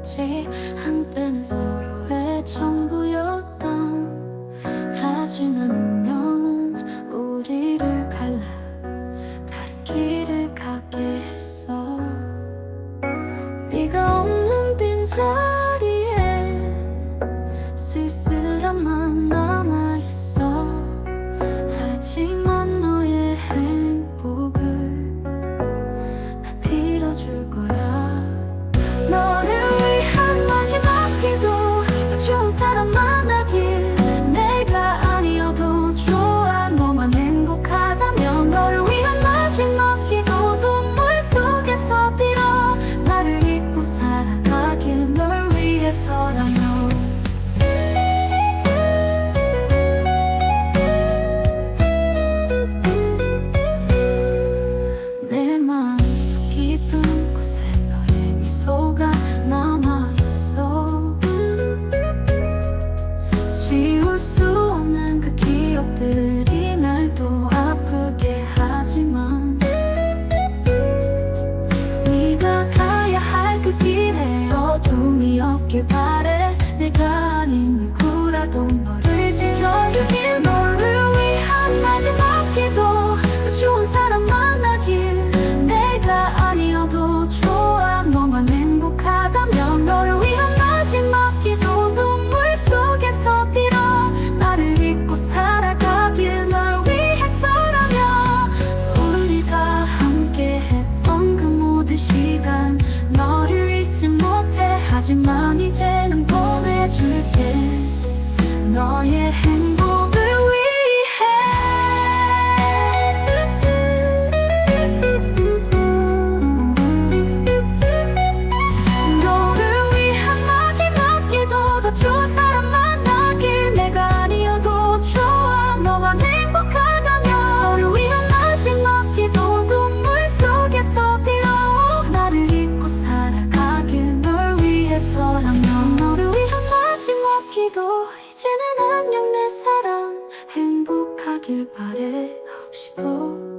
같았지 한때는 서로의 전부였던 하지만 운명은 우리를 갈라 다른 길을 가게 했어. 네가 없는 빈자 내가 아닌 누구라도 너를 지켜주길 너를 위한 마지막 기도 더 좋은 사람 만나길 내가 아니어도 좋아. 너만 행복하다면 너를 위한 마지막 기도도 물 속에서 빌어 나를 잊고 살아가길 널 위해 서라면 우리가 함께 했던 그 모든 시간 너를 잊지 못해. 하지만 이제는 보내 줄게. 너의 행복 기도 이제는 안녕 내 사랑. 행복하길 바래. 없이도